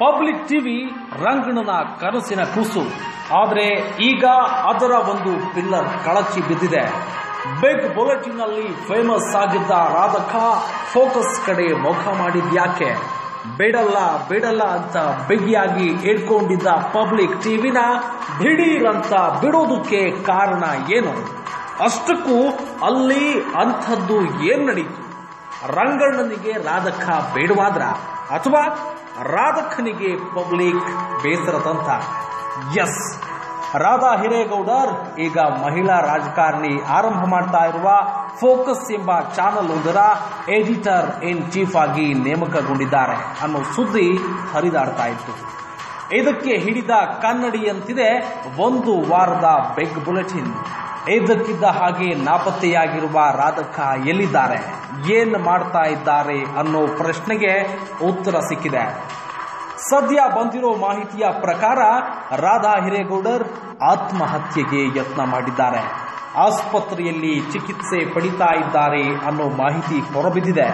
Public TV ರಂಗಣ್ಣನ ಕನಸಿನ ಕೂಸು. ಆದರೆ ಈಗ ಅದರ ಒಂದು ಪಿಲ್ಲರ್ ಕಳಚಿ ಬಿದ್ದಿದೆ. ಬಿಗ್ ಬುಲೆಟಿನ್ ಅಲ್ಲಿ ಫೇಮಸ್ ಆಗಿದ್ದ ರಾಧಕ ಫೋಕಸ್ ಕಡೆ ಮುಖ ಮಾಡಿದ್ಯಾಕೆ ಬೇಡಲ್ಲ ಬೇಡಲ್ಲ ಅಂತ ಬಿಗಿಯಾಗಿ ಇಟ್ಕೊಂಡಿದ್ದ ಪಬ್ಲಿಕ್ ಟಿವಿನ ದಿಢೀರ್ ಅಂತ ಬಿಡೋದಕ್ಕೆ ಕಾರಣ ಏನು? ಅಷ್ಟಕ್ಕೂ ಅಲ್ಲಿ ಅಂಥದ್ದು ಏನ್ ನಡೀತು? ರಂಗಣ್ಣನಿಗೆ ರಾಧಕ ಬೇಡವಾದ್ರ? ಅಥವಾ ರಾಧಕನಿಗೆ ಪಬ್ಲಿಕ್ ಬೇಸರದಂತ ಎಸ್ ರಾಧಾ ಹಿರೇಗೌಡರ್, ಈಗ ಮಹಿಳಾ ರಾಜಕಾರಣಿ ಆರಂಭ ಮಾಡ್ತಾ ಇರುವ ಫೋಕಸ್ ಎಂಬ ಚಾನಲ್ ಒಂದರ ಎಡಿಟರ್ ಇನ್ ಚೀಫ್ ಆಗಿ ನೇಮಕಗೊಂಡಿದ್ದಾರೆ ಅನ್ನೋ ಸುದ್ದಿ ಹರಿದಾಡ್ತಾ ಇತ್ತು. ಇದಕ್ಕೆ ಹಿಡಿದ ಕನ್ನಡಿಯಂತಿದೆ ಒಂದು ವಾರದ ಬೆಗ್ ಬುಲೆಟಿನ್ ಇದಕ್ಕಿದ್ದ ಹಾಗೆ ನಾಪತ್ತೆಯಾಗಿರುವ ರಾಧಕ ಎಲ್ಲಿದ್ದಾರೆ? ಏನು ಮಾಡ್ತಾ ಇದ್ದಾರೆ ಅನ್ನೋ ಪ್ರಶ್ನೆಗೆ ಉತ್ತರ ಸಿಕ್ಕಿದೆ. ಸದ್ಯ ಬಂದಿರೋ ಮಾಹಿತಿಯ ಪ್ರಕಾರ ರಾಧಾ ಹಿರೇಗೌಡರ್ ಆತ್ಮಹತ್ಯೆಗೆ ಯತ್ನ ಮಾಡಿದ್ದಾರೆ. ಆಸ್ಪತ್ರೆಯಲ್ಲಿ ಚಿಕಿತ್ಸೆ ಪಡಿತಾ ಇದ್ದಾರೆ ಅನ್ನೋ ಮಾಹಿತಿ ಹೊರಬಿದ್ದಿದೆ.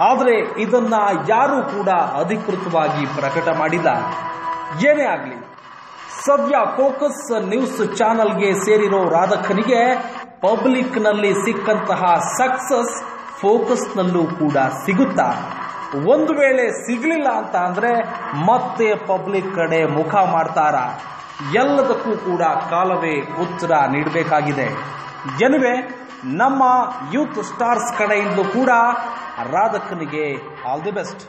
ಆದರೆ ಇದನ್ನ ಯಾರೂ ಕೂಡ ಅಧಿಕೃತವಾಗಿ ಪ್ರಕಟ ಮಾಡಿಲ್ಲ. ಏನೇ ಆಗಲಿ ಸದ್ಯ ಫೋಕಸ್ ನ್ಯೂಸ್ ಚಾನೆಲ್ಗೆ ಸೇರಿರೋ ರಾಧಕನಿಗೆ ಪಬ್ಲಿಕ್ನಲ್ಲಿ ಸಿಕ್ಕಂತಹ ಸಕ್ಸಸ್ ಫೋಕಸ್ನಲ್ಲೂ ಕೂಡ ಸಿಗುತ್ತಾ? ಒಂದು ವೇಳೆ ಸಿಗಲಿಲ್ಲ ಅಂತ ಅಂದರೆ ಮತ್ತೆ ಪಬ್ಲಿಕ್ ಕಡೆ ಮುಖ ಮಾಡ್ತಾರ. ಎಲ್ಲದಕ್ಕೂ ಕೂಡ ಕಾಲವೇ ಉತ್ತರ ನೀಡಬೇಕಾಗಿದೆ. ಎನ್ನುವೆ, ನಮ್ಮ ಯೂತ್ ಸ್ಟಾರ್ಸ್ ಕಡೆಯಿಂದಲೂ ಕೂಡ ರಾಧಕನಿಗೆ ಆಲ್ ದಿ ಬೆಸ್ಟ್.